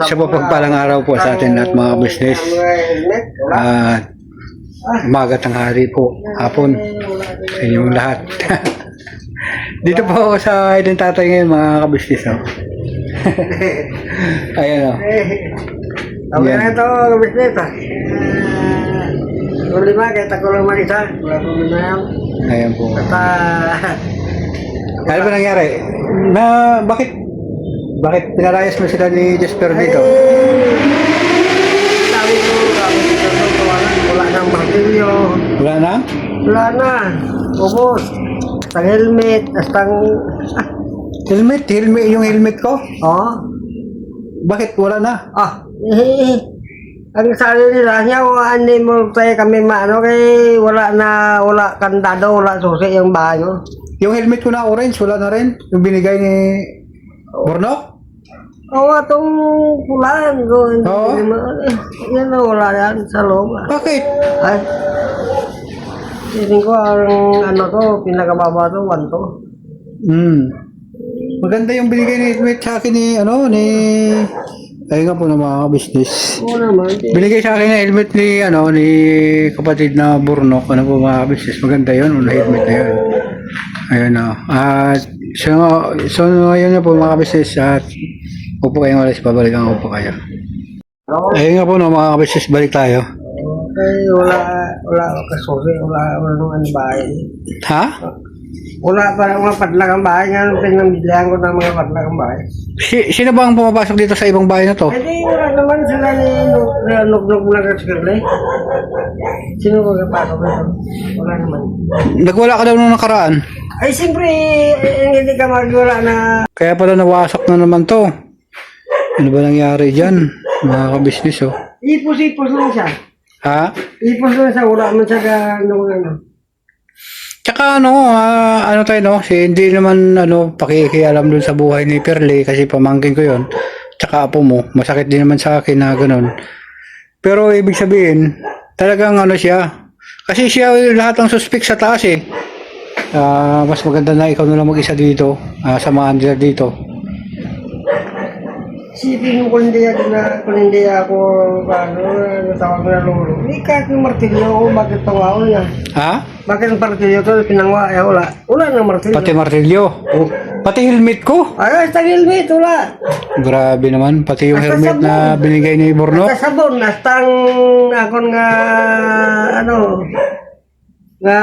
Sa pagpalang araw po sa atin at mga business. At umaga tanghali po, hapon, sa inyong lahat. Dito po ako sa Eden Tatay ngayon mga kabisnes. No? Ayan o. Ako Yan. na ito, business ah. Yung lima, kahit ako lang mag-isa. Wala ko na yan. Ayan po. At ah, Ano ba nangyari? Na, bakit? Bakit pinalayas mo sila ni Jasper dito? sabi ko, sabi ko, wala, nang martilyo. Wala na? Wala na. Ubus. Ang helmet, hasta ang... Ah, Helmet? Helmet? Yung helmet ko? oh. Bakit wala na? Ah, ang sabi nila, niya, hindi mo tayo kami maano, kay wala na, wala kandado, wala susi yung bahay mo. Yung helmet ko na orange, wala na rin? Yung binigay ni Bornok? Oo, itong pulaan ko. Oo. yan na, wala yan sa loob. ah. Bakit? Ay, Tingin ko ang ano to, pinakababa to, one to. Hmm. Maganda yung binigay ni helmet sa akin ni, ano, ni... Ayun nga po ng mga business. Oo naman. eh. Binigay sa akin ng helmet ni, ano, ni kapatid na Bornok. Ano po mga business. Maganda yun, yung helmet na yun. Ayun na. At, so, so, ngayon na po mga business. At, upo kayong alas, babalikan ko po kayo. Ayun nga po no, mga business, balik tayo. Okay, wala, wala ako kasusi, wala, wala nung ano bahay. Ha? Wala pa mga padlak ang bahay nga, nung pinambilihan ko ng mga padlak ang bahay. Si, sino ba ang pumapasok dito sa ibang bahay na to? Hindi, wala naman sila ni Nugnug na kaskirle. Sino ba kapasok nito? Wala naman. Nagwala ka daw nung nakaraan. Ay, siyempre, eh, hindi ka magwala na Kaya pala nawasak na naman to. Ano ba nangyari dyan? Mga kabisnes oh. ipos-ipos lang siya. Ha? Ipos lang siya, wala man siya ka, ano, ano. Tsaka ano, ah, ano tayo no, si hindi naman ano, pakikialam dun sa buhay ni Perley kasi pamangkin ko yon. Tsaka apo mo, masakit din naman sa akin na ganun. Pero ibig sabihin, talagang ano siya, kasi siya lahat ang suspect sa taas eh. Ah, mas maganda na ikaw na lang mag-isa dito, ah, samahan nila dito. Mo kung hindi ako na, kung hindi ako, paano, natawag na lolo. Hindi kahit ng martilyo ako, bakit pangaw niya? Ha? Bakit ang martilyo to, pinangwa, eh, wala. Wala nang martilyo. Pati martilyo. Oh. Pati helmet ko. Ay, hasta helmet, wala. Grabe naman, pati yung Basta helmet na binigay ni Borno. Hasta sabon, hasta ang, akon nga, ano, nga,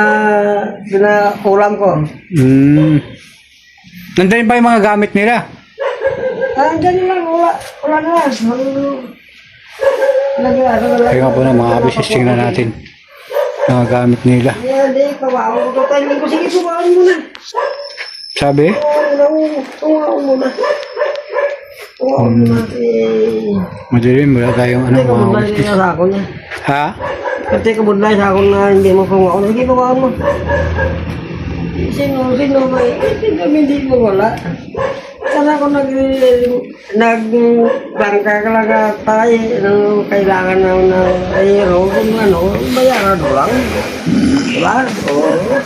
ulam ko. Hmm. Nandun pa yung mga gamit nila. Dyan lang, wala, wala na. Ano, wala. Kaya nga po na mga business tingnan natin. Mga gamit nila. Hindi, kawawa ko. Tayo ko, sige, sumaan mo na. Sabi? Tungaon mo na. Mo na. Eh, Madilim, wala tayong ano mga ako niya. Ha? Hindi ka budlay sa ako na hindi mo tungaon. Sige, tungaon mo. Sino, sino ba? Eh, sino hindi mo wala. Sana ako nag nag bangka ka lang at tayo ano kailangan na na ayero kung ano bayaran lang. Wala o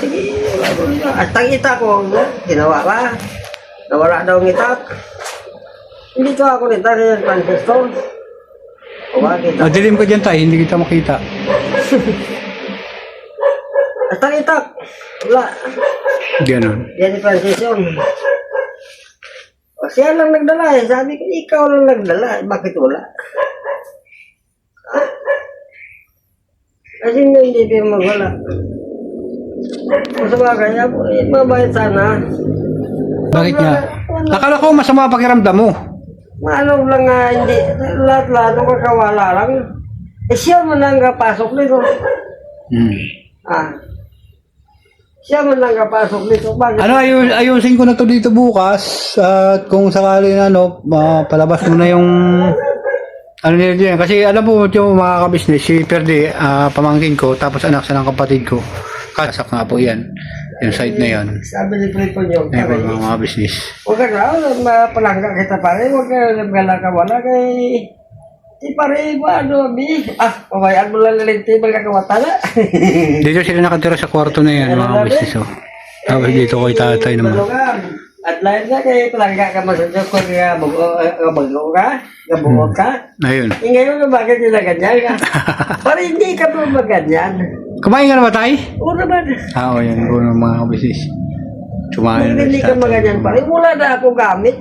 sige. Ko at ang ita ko ginawa ka nawala daw ang itak. Hindi to ako nita kaya Francisco. O bakit Madilim ka dyan tayo, hindi kita makita. at ang itak wala. Ganon. yan ni Francisco o siya lang nagdala eh sabi ko ikaw lang nagdala eh, bakit wala Kasi nga hindi pa magwala. Kung sa bagay, ako, eh, mabait sana. Bakit nga? Akala ko masama pakiramdam mo. Ano lang nga, hindi, lahat-lahat ng kakawala lang. Eh siya man kapasok nito. Hmm. Ah. Siya man lang kapasok nito. Bakit? Ano, ayus, ayusin ko na to dito bukas. At kung sakali na, ano, ma- palabas mo na yung ano nila dyan. Kasi alam mo, yung mga kabisnes, si Perde, ah, pamangkin ko, tapos anak sa ng kapatid ko. Kasak nga po yan. Yung site na yan. Sabi ni Prito niyo, Ayun mga, mga business. huwag ka na, mapalangga kita pare, huwag ka nagala ka wala kay... Di pare ba, ano, bi? Ah, pabayaan mo lang lang table ka kawata na. Dito sila nakatira sa kwarto na yan, mga business. Oh. Tapos dito ko itatay naman. At lahat na kayo talaga ka masasok ko nga bago bago ka, gabuot ka. Ayun. Eh, ngayon bakit nila ganyan ka? Para hindi ka pa maganyan. Kumain ka na ba? Oo naman. Ah, oo, yan. Oo, mga kabisis. Kumain na hindi ka maganyan pa rin, wala na ako gamit.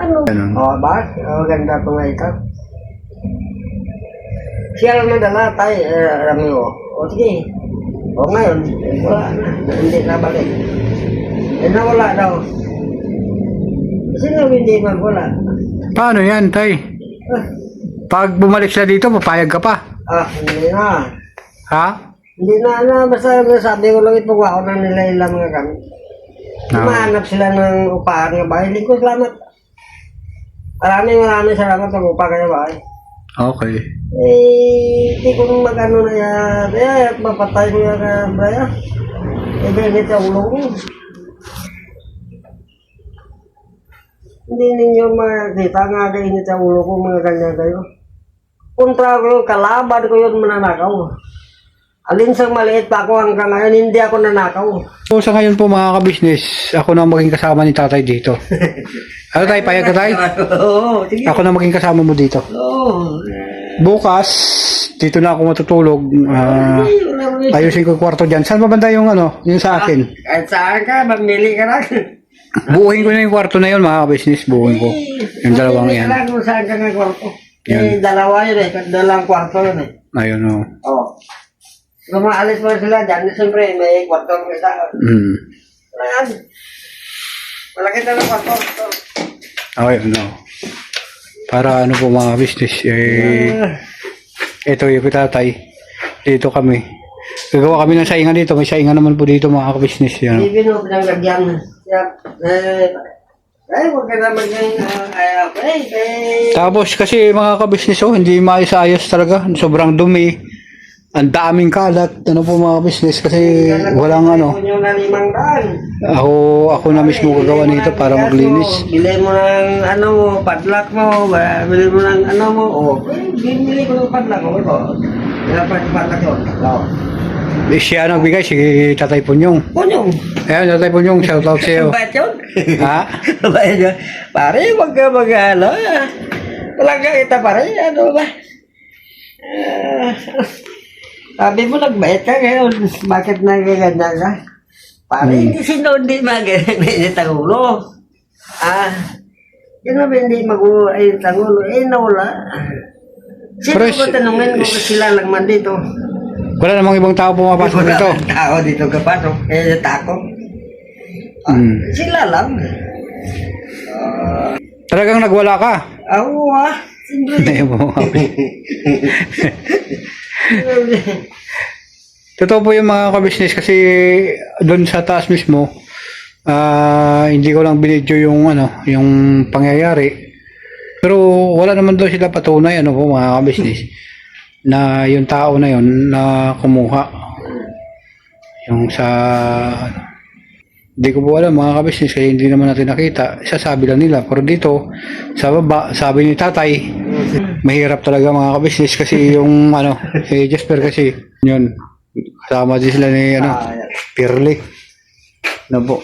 Ano? Ganun. Oo ba? Oh, ganda ito nga ikaw. Siya lang nadala tayo, eh, rami ko. O sige. O ngayon, wala na. Hindi na balik. Eh nawala daw. Sino hindi magwala? Paano yan, tay? Ah, Pag bumalik sila dito, papayag ka pa. ah, hindi na. Ha? Hindi na, na, basta sabi ko lang ito, ako na nila ilang mga kami. Mahanap sila ng upahan ng bahay. Hindi ko salamat. Maraming maraming salamat sa upa kayo bahay. Okay. Eh, hindi ko nung mag-ano na yan. Eh, mapatay ko yan na, Braya. Eh, ganit sa ulo ko. Hindi ninyo makita nga ganit sa ulo ko, mga ganyan kayo. Kontra ko, kalaban ko yun mananakaw. Alin sa maliit pa ako hanggang ngayon, hindi ako nanakaw. So sa ngayon po mga kabisnes, ako na maging kasama ni tatay dito. Ano tay, payag ka tay? Oo, sige. Ako na maging kasama mo dito. Oo. Bukas, dito na ako matutulog. Ah, ayusin ko yung kwarto dyan. Saan ba banda yung ano, yung sa akin? Kahit saan ka, mamili ka lang. Buuhin ko na yung kwarto na yun mga kabisnes. Buuhin ko. Yung dalawang Mamili ka yan. lang kung saan ka nga kwarto. Yan. Eh, dalawa yun eh. Dalawang kwarto yun eh. Ayun o. Oo. Kung maalis mo sila dyan, siyempre may kwarto ng isa. Mm. Ayan. Malaki na ng kwarto. Ito. Ayun o. Para ano po mga business, eh, Ah, ito yung tatay. Dito kami. Gagawa kami ng saingan dito. May saingan naman po dito mga kabisnes. Yan. Ibig mo pinaglagyan. Eh, eh, huwag ka na maging, ah, ay, okay, eh, Tapos kasi mga kabisnes oh, hindi maayos-ayos talaga. Sobrang dumi. Ang daming kalat. Ano po mga kabisnes kasi walang ano. Ako, ako na mismo gagawa nito para maglinis. Bili mo ng ano mo, padlock mo, bili mo ng ano mo, o, bili ko ng padlock mo, ito. Dapat padlock yun. Eh, siya nagbigay, si Tatay Punyong. Kunyong. Ayan, Tatay Punyong, shout out sa iyo. Ba't yun? Ha? Ba't yun? Pare, wag ka mag ano, ah. Talaga kita pare, ano ba? Ah, sabi mo nagbait ka ngayon, bakit nagaganyan ka? Pare, hindi sino hindi magaganyan ang ulo. Ah, yun ba hindi mag-ulo ay ang ulo? Eh, nawala. Sino Pero ko tanungin ko kung sila lang man dito? Wala namang ibang tao pumapasok Wala dito. akong tao dito kapasok. Eh, takot. Ah, Hmm. Sila lang. Talagang nagwala ka. Ako ah. Mga kabisnes. Totoo po yung mga kabisnes kasi doon sa taas mismo, ah hindi ko lang binidyo yung ano, yung pangyayari. Pero wala naman doon sila patunay ano po mga kabisnes na yung tao na yun na kumuha yung sa ano, hindi ko po alam mga kabisnes kasi hindi naman natin nakita. Sasabi lang nila. Pero dito, sa baba, sabi ni tatay, mahirap talaga mga kabisnes kasi yung ano, si Jasper kasi, yun, kasama din sila ni ano, Ah. Pirli. Ano po.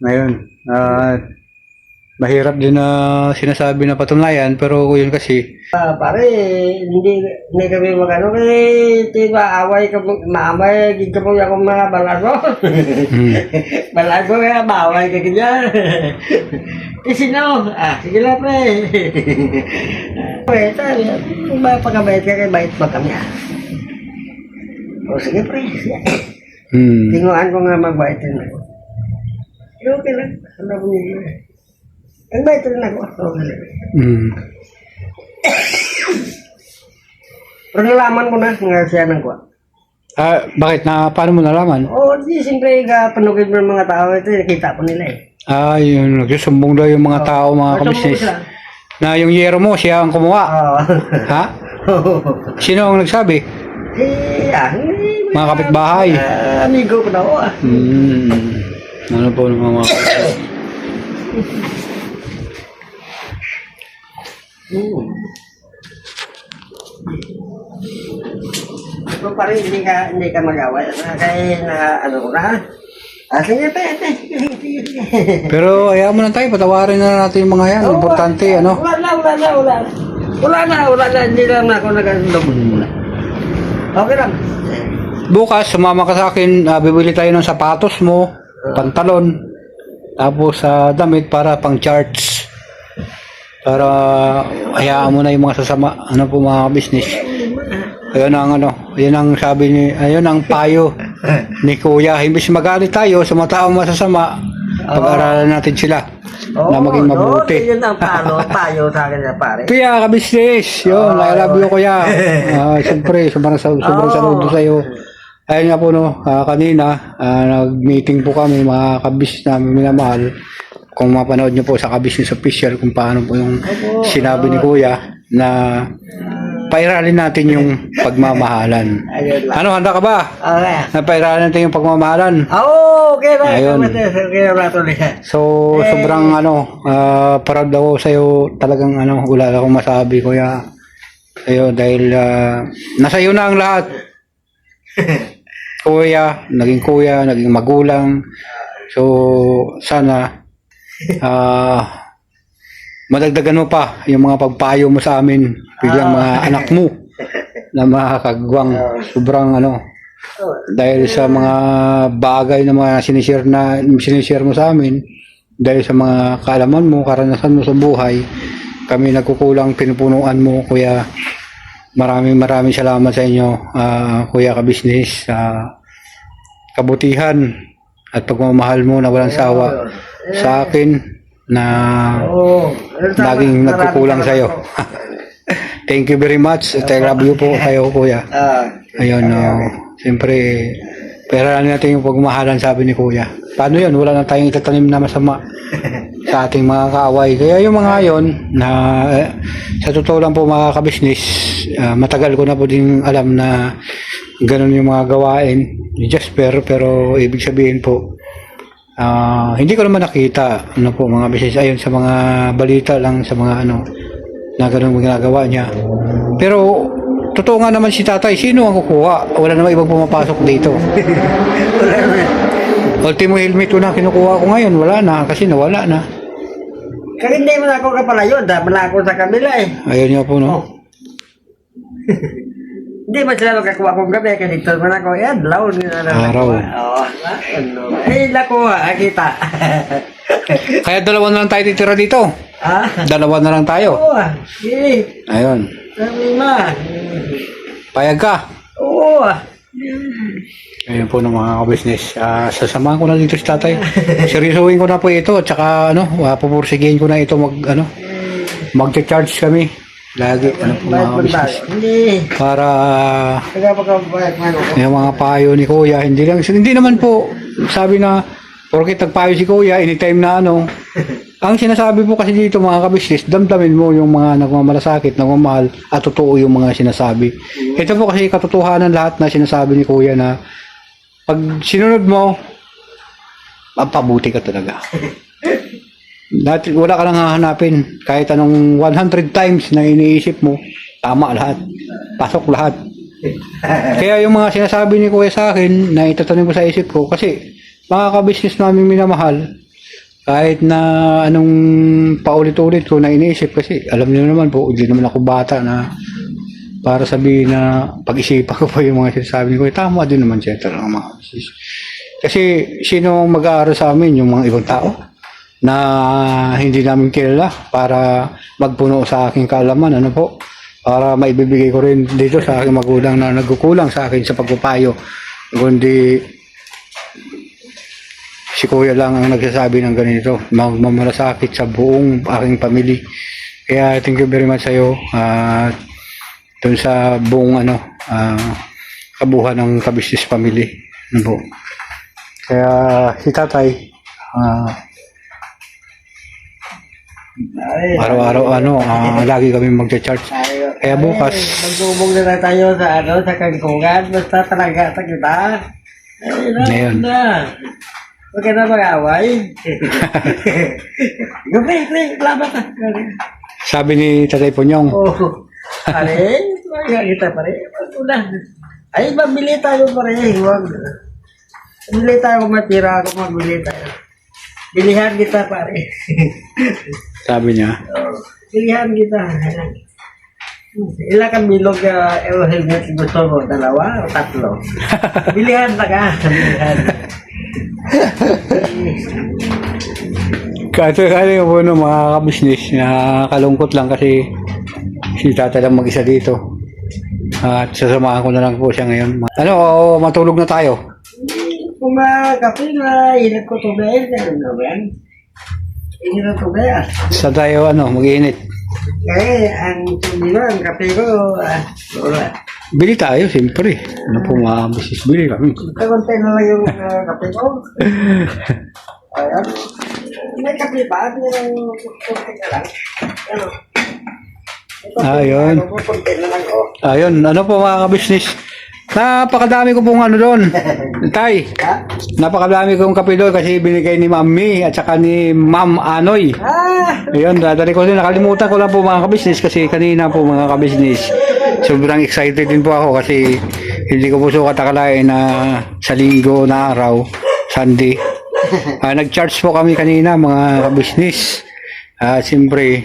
Ngayon, ah, mahirap din na sinasabi na patunayan pero yun kasi, Ah, pare, hindi hindi kami magano kay tiba away ka mo- maamay gid ka mo ako mga balago. hmm, balago ya baway ka kanya. Eh sino? Ah, sige lang pre. Pre, tayo. Kung ba pagkabait ka kay bait pa kami ah. O sige pre. hmm, Tinguan ko nga magbait din. Eh, Okay lang. Ano ko niya. Nagbait rin ako. Okay lang. hmm. Pero nalaman ko na ng kuha. Ah, bakit na, paano mo nalaman? Oo, di siyempre ka panugid mo ng mga tao ito, nakita ko nila eh. Ah, yun, nagsusumbong daw yung mga tao, mga sila. Na yung yero mo, siya ang kumuha. Oo. Ha? Sino ang nagsabi? eh, ah, hindi. Mga kapitbahay. Ah, amigo ko daw ah. Hmm. Ano po ng mga Hmm. Ito pa rin, hindi ka, hindi ka mag-away. Ah, Kaya na, ano ko na, Ah, sige, te. Sige, sige, sige. Pero ayaw mo na tayo, patawarin na natin yung mga yan. Importante, ano? Wala na, wala na, wala na. Wala na, wala na. Hindi lang ako nagandog. Okay lang. Bukas, sumama ka sa akin, ah, bibili tayo ng sapatos mo, pantalon, tapos sa damit para pang charts. Para hayaan mo na yung mga sasama, ano po mga business. Ayun ang ano, ayun ang sabi ni, ayun ang payo ni Kuya. Imbis magalit tayo sa mga taong masasama, pag-aralan natin sila na maging mabuti. Oo, yun ang palo, payo sa akin na pare. Kuya, kabisnes. Yun, I love you, kuya. Ah, Siyempre, sobrang, sobrang Oo. saludo sa'yo. Ayun nga po, no, ah, kanina, ah, nag-meeting po kami, mga kabisnes namin minamahal. Kung mapanood nyo po sa kabisnes official, kung paano po yung sinabi ni kuya na pairalin natin yung pagmamahalan. Ano, handa ka ba? Okay. Na pairalin natin yung pagmamahalan. Oo, okay na. Ayun. So, sobrang ano, ah proud ako sa iyo. Talagang ano, wala akong masabi, kuya. Sa'yo dahil ah, nasa iyo na ang lahat. kuya, naging kuya, naging magulang. So, sana ah madagdagan mo pa yung mga pagpayo mo sa amin bilang mga anak mo na mga kagwang sobrang ano dahil sa mga bagay na mga sinishare na sinishare mo sa amin dahil sa mga kaalaman mo, karanasan mo sa buhay kami nagkukulang pinupunuan mo kuya. Maraming maraming salamat sa inyo ah, kuya ka business sa kabutihan at pagmamahal mo na walang sawa sa akin na laging nagkukulang sa iyo thank you very much at I love you po kayo kuya. Ayun, no. Siyempre, pera natin yung pagmahalan, sabi ni Kuya. Paano yun? Wala na tayong itatanim na masama sa ating mga kaaway. Kaya yung mga yon na eh, sa totoo lang po mga kabisnes, ah, matagal ko na po din alam na ganun yung mga gawain ni Jasper, pero ibig sabihin po, ah, hindi ko naman nakita ano po mga business ayun sa mga balita lang sa mga ano na ganun ginagawa niya. Pero totoo nga naman si tatay, sino ang kukuha? Wala naman ibang pumapasok dito. Ultimo helmet ko na kinukuha ko ngayon, wala na kasi nawala na. Kaya hindi mo na ako kapalayon, dahil na ako sa kabila eh. Ayun nga po no. Hindi ba sila makakuha kong gabi, kaya dito man ako, eh, adlaw nila na Araw. Oo, ano. Eh, nakuha, ah, kita. Kaya dalawa na lang tayo titira dito. ah, Dalawa na lang tayo. oo, ah. eh, Ayun. sabi ma. Payag ka. Oo, ah. Ayun po ng mga business. Ah, sasamahan ko na dito si tatay. Seryosohin ko na po ito. At saka ano, uh, pupursigihin ko na ito mag ano, mag-charge kami. Lagi ano po mga business. Para yung mga payo ni Kuya, hindi lang hindi naman po sabi na porket nagpayo si Kuya anytime na ano. Ang sinasabi po kasi dito mga kabisnes, damdamin mo yung mga nagmamalasakit, nagmamahal at totoo yung mga sinasabi. Ito po kasi katotohanan lahat na sinasabi ni Kuya na pag sinunod mo, mapabuti ka talaga. Dati, wala ka nang hahanapin. Kahit anong 100 times na iniisip mo, tama lahat. Pasok lahat. Kaya yung mga sinasabi ni Kuya sa akin na itatanim ko sa isip ko kasi mga kabisnes namin minamahal kahit na anong paulit-ulit ko na iniisip kasi alam niyo naman po hindi naman ako bata na para sabihin na pag-isipan ko pa yung mga sinasabi ko tama din naman siya talaga mga. Kasi sino mag-aaral sa amin yung mga ibang tao na hindi namin kilala para magpuno sa aking kaalaman ano po? Para maibibigay ko rin dito sa aking magulang na nagkukulang sa akin sa pagpapayo. Kundi si kuya lang ang nagsasabi ng ganito magmamalasakit sa buong aking pamilya. Kaya thank you very much sa iyo at dun sa buong ano ah, kabuhan ng kabisnes family. Ano po? Kaya si tatay Ay, araw-araw ano ah, lagi kami magcha-charge. Kaya bukas- Magbubog na tayo sa ano, sa kangkungan. Basta talaga sa kita. Ay, na. Huwag ka na mag-away. Gabi, gabi, laban na. sabi ni tatay Punyong Oh, pare, wag kita pare. Wag mo na. Ay, mabili tayo pare. Huwag. Bili tayo kung may pira ako, magbili tayo. Bilihan kita, pare. Sabi niya. Bilihan kita. Ilan kang bilog uh, helmet gusto mo? Dalawa o tatlo? Bilihan na ka. Bilihan. Kato kali po no, mga kabisnes, nakakalungkot lang kasi si tata lang mag-isa dito. At sasamahan ko na lang po siya ngayon. Ano, o, matulog na tayo. Kung kape na, init ko tubig. Ano ba yan? Init na tubig. ah. Sa tayo, ano, mag-iinit. Kaya ang tubig ko, ang kape ko, ah, wala. Bili tayo, siyempre. Ano po mga kabisnes, bili kami. Kakunti na lang yung ah, kape ko. Ayan. May kape pa? Pero kunti na lang. Ano? Ito, Ayun. po, Kunti na lang, oh. Ayun, ano po mga kabisnes. Napakadami ko pong ano doon. Tay, Ha? napakadami kong kape doon kasi binigay ni Mami at saka ni Ma'am Anoy. Ah! Ayun, dadali ko din. Nakalimutan ko lang po mga kabisnes kasi kanina po mga kabisnes. Sobrang excited din po ako kasi hindi ko po so katakalain na sa linggo na araw, Sunday. Ah, nag-charge po kami kanina mga kabisnes. Ah, siyempre,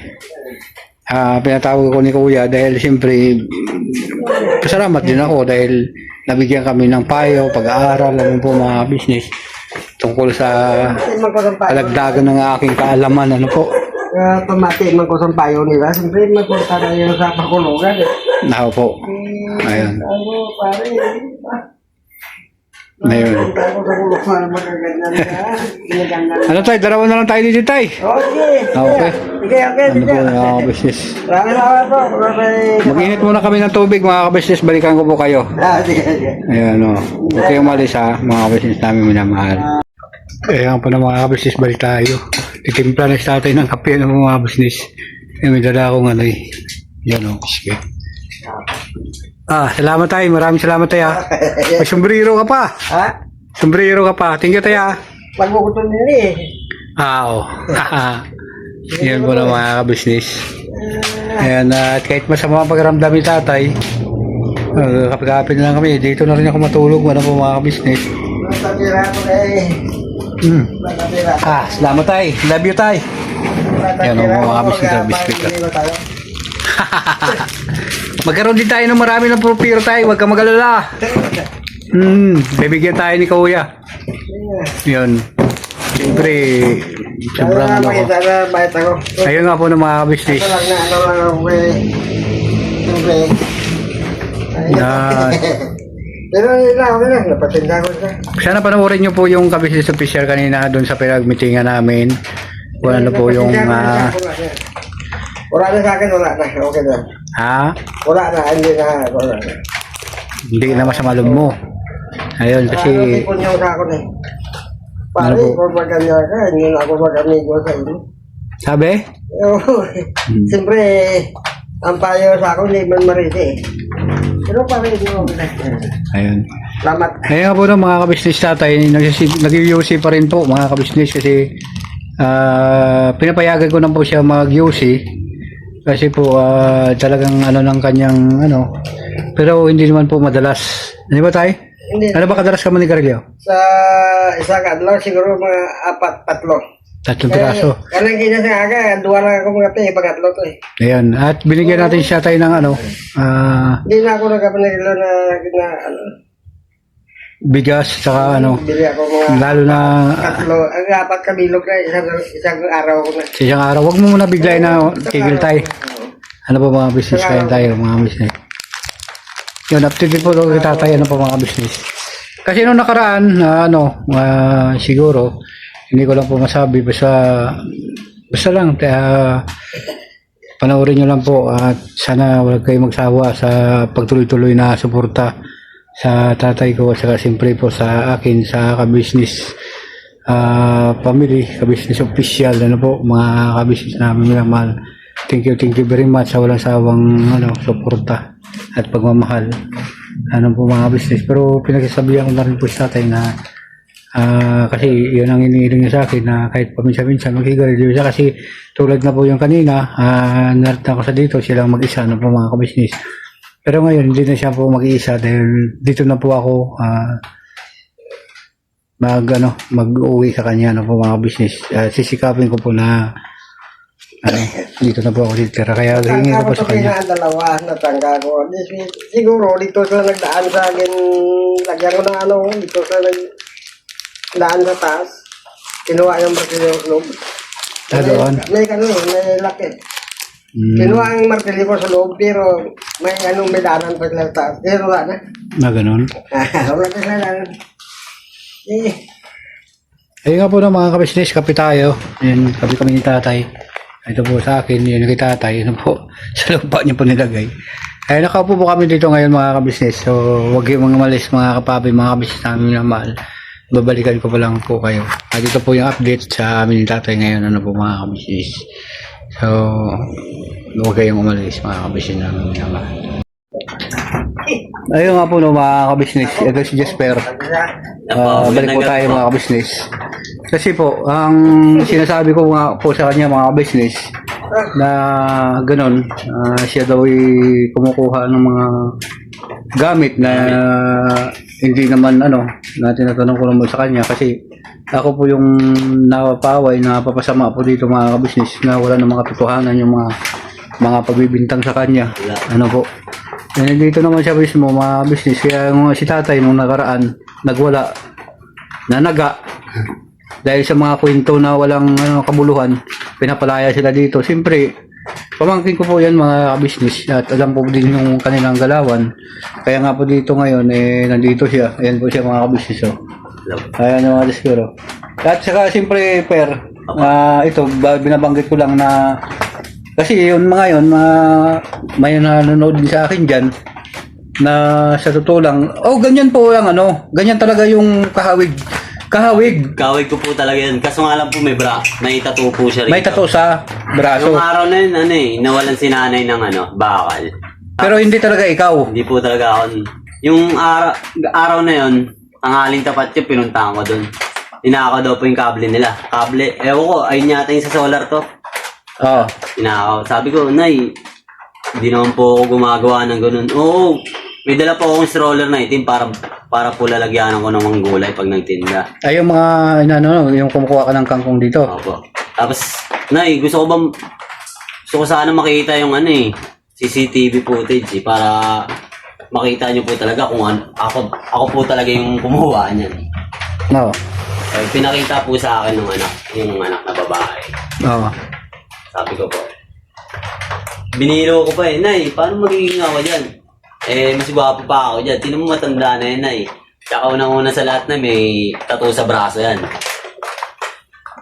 ah, pinatawag ko ni Kuya dahil siyempre, pasalamat din ako dahil nabigyan kami ng payo, pag-aaral, ano po mga business tungkol sa kalagdagan ng aking kaalaman, ano po. Uh, pamati man ko sa payo nila. Siyempre, magpunta na yun sa pakulugan. Eh. Nako po. Ayun. Ano, pare, ah. Ayun. Punta ko sa kulungan, magaganyan ka. Ginaganyan. Ano tayo? Dalawa na lang tayo dito tay. Okay. Okay. Sige, okay. Ano po mga. Maraming- Mag-init muna kami ng tubig mga business. Balikan ko po kayo. Ah, sige, sige. Ayan o. Huwag kayong malis ha. Mga business namin minamahal. Ayan po na mga business. Balik tayo. Titimpla na sa tatay ng kape ng mga business. Eh, may dala akong ano eh. Yan o. Sige. Ah, salamat tayo. Maraming salamat tayo. ha. May sombrero ka pa. Ha? Sombrero ka pa. Thank you tayo. ha. Pagbukutan nila eh. Ah, oo. Yan po na mga ka-business. Ayan, at kahit masama ang pagramdam ni tatay, uh, kapag na lang kami, dito na rin ako matulog, wala po mga ka-business. Matapira ko eh. Hmm. Matapira. Ah, salamat tay. Love you tay. Yan, Matapira mga ko, biscuit, kaya biscuit. bakit hindi tayo? Magkaroon din tayo ng marami ng propiro tayo, huwag ka mag-alala. Hmm, bibigyan tayo ni Kuya. Yun. Siyempre, sobrang ano ko. makita na bayat ako. Ayun nga po ng mga ka-business. Ito lang na ano lang ako eh. Okay. Yan. Pero yun lang, okay lang. Napatinda ko siya. Sana panoorin niyo po yung ka-business official kanina doon sa pinag-meetingan namin. Kung ano po yung... ah, Wala na sa akin, wala na. Okay na. ha? Wala na, hindi na. Wala na. Hindi na masama loob mo. Ayun, Ano, kasi... tipon niyo sa akin eh. Pare, Ano kung maganda ka, hindi na ako mag-amigo sa inyo. Sabi? Oo. Siyempre, ang payo sa akin, hindi man mariti eh. Pero pare, hindi mo na. Ayun. Salamat. Ayun nga po ng mga ka-business tatay, nag-UC pa rin po mga ka-business kasi ah pinapayagan ko na po siya mag-UC kasi po ah, talagang ano ng kanyang ano pero hindi naman po madalas. Di ba tay? Hindi. Ano ba kadalas ka manigarilyo? Sa isang adlaw, siguro mga apat, tatlo. Tatlong piraso. Kanang gina sa aga, duwa lang ako mga tayo, pag-atlo to eh. Ayan. At binigyan natin siya tayo ng ano, ah, Hindi na ako nagkapanagilo na, na ano, bigas, saka ano, bili ako mga lalo na tatlo, ang apat kabilog na isang, isang araw ko na. sa isang araw. Huwag mo muna biglayin na tigil tayo. Ano pa mga business tayo tayo, mga business. Yun, updated po daw kita tayo, ano pa mga business. Kasi nung nakaraan, ah, ano, ah, siguro, hindi ko lang po masabi, basta, basta lang, uh, panoorin nyo lang po at sana wag kayo magsawa sa pagtuloy-tuloy na suporta sa tatay ko at saka siyempre po sa akin sa ka-business ah family, ka-business official, ano po, mga ka-business namin minamahal. Thank you, thank you very much sa walang sawang ano, suporta at pagmamahal. Ano po mga business. Pero pinagsasabihan ko na rin po sa tatay na ah, kasi yun ang iniiling niya sa akin na kahit paminsan-minsan maghigarilyo siya kasi tulad na po yung kanina, uh, narita ko sa dito, silang mag-isa na po mga kabisnis. Pero ngayon, hindi na siya po mag-iisa dahil dito na po ako, ah, mag ano, mag-uwi sa kanya no po mga business. Ah, sisikapin ko po na ano, dito na po ako titira. Kaya hingi ko po sa kanya. pinakadalawa na tangka ko. Siguro dito sa nagdaan sa akin, lagyan ko ng ano, dito sa nagdaan sa taas. Kinuha yung martilyo sa loob. Ah, doon? May, may ano, may laki. Mm, Kinuha ang martilyo ko sa loob, pero may ano, may daanan pa sila sa taas. Pero wala na. na ganun. wala na sila. Eh, Ayun nga po na mga kabisnes, kape tayo. Yan, kape kami ni tatay. Ito po sa akin, yun kay tatay. Ano po, sa lupa niya po nilagay. Ay, nakaupo po kami dito ngayon mga kabisnes. So, huwag yung mga malis, mga kapapi, mga kabisnes namin na mahal. Babalikan ko pa lang po kayo. At ito po yung update sa amin ni tatay ngayon, ano po mga kabisnes. So, huwag kayong umalis, mga kabisnes namin na mahal. Ayun nga po no, mga kabisnes. Ito si Jasper. Ah, balik po tayo mga ka-business. Kasi po, ang sinasabi ko nga po sa kanya mga ka-business na ganun, ah, siya daw ay kumukuha ng mga gamit na hindi naman ano, na tinatanong ko naman sa kanya kasi ako po yung napapaway na papasama po dito mga ka-business na wala namang katotohanan yung mga mga pagbibintang sa kanya. Ano po? Eh, dito naman siya mismo, mga business. Kaya yung si tatay nung nakaraan, nagwala, nanaga. Dahil sa mga kwento na walang ano, kabuluhan, pinapalaya sila dito. Siyempre, pamangkin ko po yan mga business at alam po din yung kanilang galawan. Kaya nga po dito ngayon, eh, nandito siya. Ayan po siya mga business. Oh. Ayan yung mga diskero. At saka siyempre, per, na ito, ba- binabanggit ko lang na kasi yun mga yun, mga, may nanonood din sa akin dyan na sa totoo lang, oh ganyan po ang ano, ganyan talaga yung kahawig. Kahawig. Kawig ko po talaga yan. Kaso nga lang po may bra. May tattoo po siya rito. May tato sa braso. Yung araw na yun, ano eh, nawalan si nanay ng ano, bakal. Pero hindi talaga ikaw. Hindi po talaga ako. Yung araw, araw na yun, tanghaling tapat yun, pinuntahan ko doon. Tinakaw daw po yung kable nila. Kable, ewan ko, ayun yata yung sa solar to. Oo. Tinakaw. Sabi ko, Nay, hindi naman po ako gumagawa ng ganun. Oo, may dala po akong stroller na itim para para po lalagyanan ko ng mga gulay pag nagtinda. Ay yung mga inano, yung kumukuha ka ng kangkong dito. Opo. Tapos, Nay, gusto ko bang, gusto ko sana makita yung ano eh, CCTV footage eh, para makita niyo po talaga kung ano, ako, ako po talaga yung kumuha niyan. Oo. Eh, pinakita po sa akin ng anak, yung anak na babae. Oo. Sabi ko po. Biniro ko pa eh, Nay, paano magiging ako dyan? Eh, mas gwapo pa ako dyan. Tinan mo matanda na yan, Nay. Tsaka unang-una sa lahat na may tattoo sa braso yan.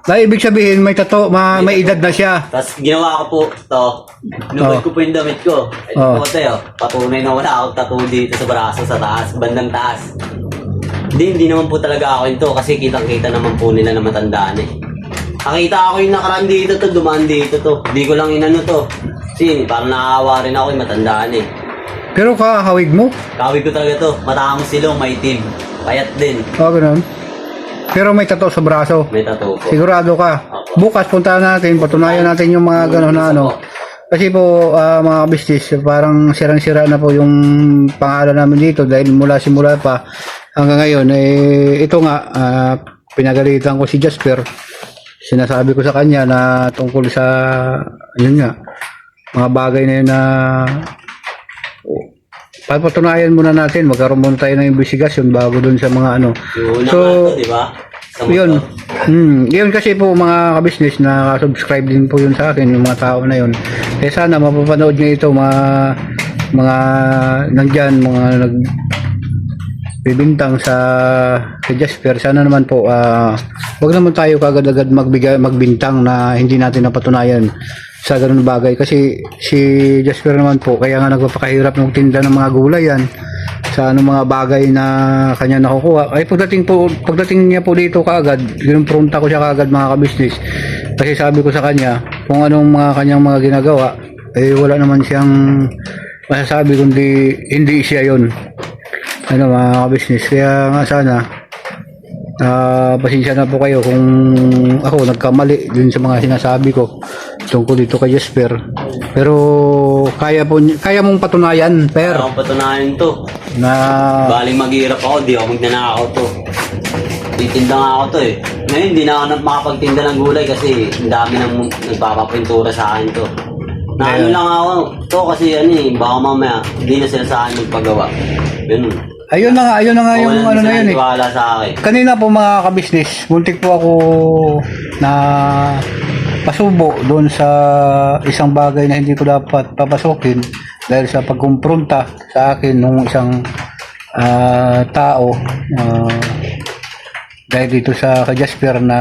Na ibig sabihin may tato, ma, may edad na siya. Tapos ginawa ko po to. Nubad Oh. ko po yung damit ko. Ito Oh. po tayo. Patunay na wala akong tattoo dito sa braso sa taas, bandang taas. Hindi, hindi naman po talaga ako ito kasi kitang-kita naman po nila na matandaan eh. Nakita ako yung nakaraan dito to, dumaan dito to. Hindi ko lang inano to. Kasi parang nakakawa rin ako yung matandaan eh. Pero kahawig mo? Kawig ko talaga to. Matangos silong, maitim. Payat din. Oo, ganun. Pero may tato sa braso. May tattoo po. Sigurado ka. Bukas puntahan natin, patunayan natin yung mga gano'n na ano. Kasi po, ah, mga business, parang sirang-sira na po yung pangalan namin dito dahil mula simula pa hanggang ngayon, eh, ito nga, ah, pinagalitan ko si Jasper. Sinasabi ko sa kanya na tungkol sa, yun nga, mga bagay na yun na papatunayan muna natin, magkaroon muna tayo ng investigasyon bago dun sa mga ano. Una So, to, di ba? Yun. Hmm, yun kasi po mga kabisnes na subscribe din po yun sa akin, yung mga tao na yun. Eh sana mapapanood nyo ito mga mga nandyan, mga nag bibintang sa kay Jasper. Sana naman po, ah wag naman tayo kagad-agad magbigay, magbintang na hindi natin napatunayan sa ganun bagay. Kasi si Jasper naman po, kaya nga nagpapakahirap ng tinda ng mga gulay yan sa anong mga bagay na kanya nakukuha. Ay pagdating po, pagdating niya po dito kaagad, ginumpronta ko siya kaagad mga kabisnes. Kasi sabi ko sa kanya, kung anong mga kanyang mga ginagawa, eh wala naman siyang masasabi kundi hindi siya yon ano mga kabisnes. Kaya nga sana, ah pasensya na po kayo kung ako nagkamali dun sa mga sinasabi ko tungkol dito kay Jesper. Pero kaya po kaya mong patunayan, per Kaya akong patunayan to. na Baling maghirap ako, di ako magnanakaw to. titinda nga ako to eh. Ngayon, hindi na ako makapagtinda ng gulay kasi ang dami nang nagpapapintura sa akin to. Na ano lang ako, to kasi ano eh, baka mamaya, hindi na sila sa akin magpagawa. Ganun. Ayun na nga, ayun na nga yung ano na yun eh. sa akin. Kanina po mga kabisnes, muntik po ako na pasubo doon sa isang bagay na hindi ko dapat papasukin dahil sa pagkumpronta sa akin nung isang ah, tao ah, dahil dito sa kay Jasper na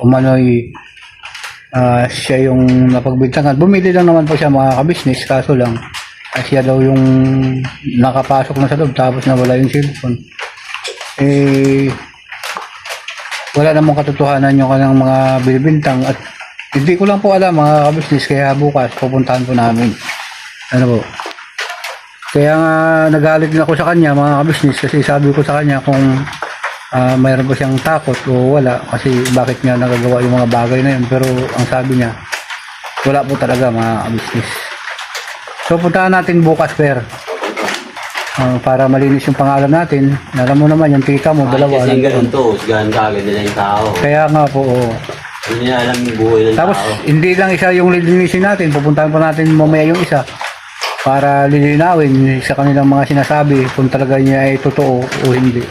umano'y ah, siya yung napagbintangan. Bumili lang naman po siya mga kabisnes kaso lang ah, siya daw yung nakapasok na sa loob tapos nawala yung cellphone. Eh, wala namang katotohanan yung kanyang mga binibintang at hindi ko lang po alam mga kabisnes kaya bukas pupuntahan po namin. Ano po? Kaya nga nagalit din ako sa kanya mga kabisnes kasi sabi ko sa kanya kung ah, mayroon ba siyang takot o wala kasi bakit niya nagagawa yung mga bagay na yun pero ang sabi niya wala po talaga mga kabisnes. So puntahan natin bukas per Ah, para malinis yung pangalan natin. Alam mo naman yung tita mo, Ay, dalawa. kasi ganun to, kagad nila yung tao. Kaya nga po, oo. Hindi nila alam yung buhay ng Tapos, tao. hindi lang isa yung lilinisin natin. Pupuntahan pa natin mamaya yung isa para lilinawin sa kanilang mga sinasabi kung talaga niya ay totoo o hindi.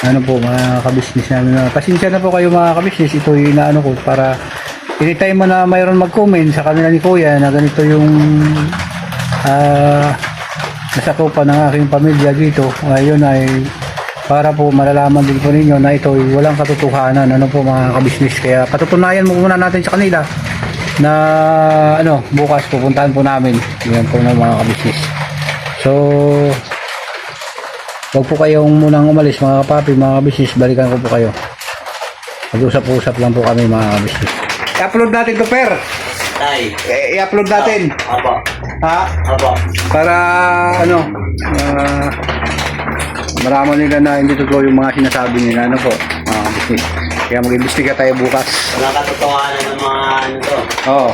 Ano po, mga kabisnes namin. na- Pasensya na po kayo mga kabisnes. Ito yung inaano ko para anytime mo na mayroon mag-comment sa kanila ni Kuya na ganito yung ah nasakupan ng aking pamilya dito. Ngayon ay para po malalaman din po ninyo na ito ay walang katotohanan. Ano po mga kabisnes kaya patutunayan mo muna natin sa kanila na ano bukas pupuntahan po namin. Yan po ng mga kabisnes so wag po kayong munang umalis mga kapapi mga kabisnes balikan ko po kayo. Mag-usap-usap lang po kami mga kabisnes i-upload natin to per. Eh, i-upload natin. Apo. ha? Apo. para ano ah, malaman nila na hindi totoo yung mga sinasabi nila ano po kabisnes kaya mag-imbestiga tayo bukas Walang katotohanan ng mga ano to. oo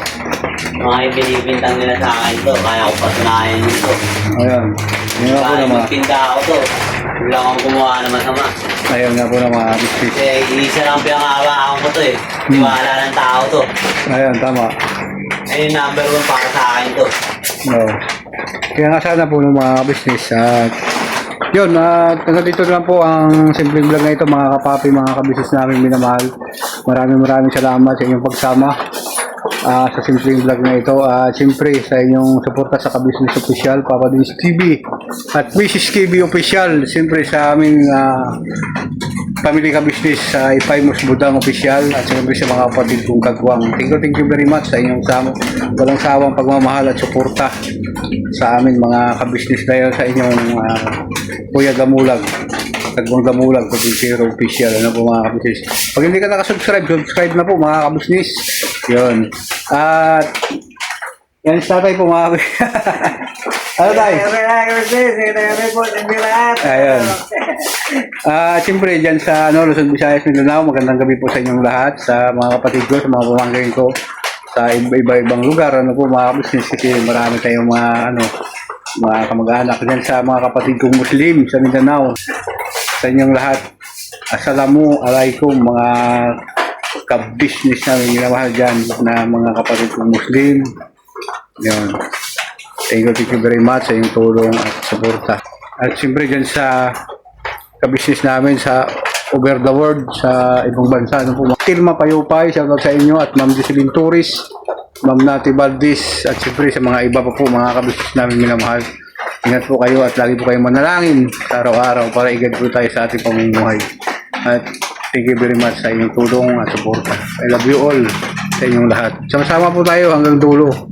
Mga ibinibintang nila sa akin to. Kaya ko patunayan yun to. ayun yun nga po Kaya na mga magtinda ako to. Wala akong gumawa na masama. ayun nga po na mga kabisnes Kasi isa lang pinangawakan ko to eh. Tiwala ng tao to. ayun tama Ayun number one para sa akin to. Oo. Kaya nga sana po ng mga business at yun, at hanggang dito lang po ang simpleng vlog na ito mga kapapi, mga kabisnes namin minamahal. Maraming maraming salamat sa inyong pagsama ah, sa simpleng vlog na ito. At siyempre sa inyong suporta sa Kabisnes Official, Papa Dinis TV at Mrs. KB Official. Siyempre sa aming ah, Family ka business sa Ipaymus Budang Official at siyempre sa mga kapatid kong kagwang. Thank you, thank you very much sa inyong sama, walang sawang pagmamahal at suporta sa amin mga kabisnes dahil sa inyong ah, Kuya Gamulag. Kagwang Gamulag, Provinciero Official. Ano po mga kabisnes. Pag hindi ka nakasubscribe, subscribe na po mga kabisnes. Yun. At yan sa tatay po mga kabisnes. ano tayo? Ayun. Ah, siyempre diyan sa ano, Luzon, Visayas, Mindanao, magandang gabi po sa inyong lahat, sa mga kapatid ko, sa mga pamangkin ko, sa iba-ibang lugar, ano po mga business kasi marami tayong mga ano, mga kamag-anak diyan sa mga kapatid kong Muslim sa Mindanao. Sa inyong lahat, Assalamu alaikum mga ka-business namin minamahal dyan na mga kapatid kong Muslim. Yun. Thank you, thank you very much sa inyong tulong at suporta. At siyempre dyan sa kabisnes namin sa over the world sa ibang bansa. Ano po, Tilma Payupay, shoutout sa inyo at Ma'am Jocelyn Torres, Ma'am Nati Valdez at siyempre sa mga iba pa po mga kabisnes namin minamahal. Ingat po kayo at lagi po kayong manalangin araw-araw para igad po tayo sa ating pamumuhay. At thank you very much sa inyong tulong at suporta. I love you all sa inyong lahat. Sama-sama po tayo hanggang dulo.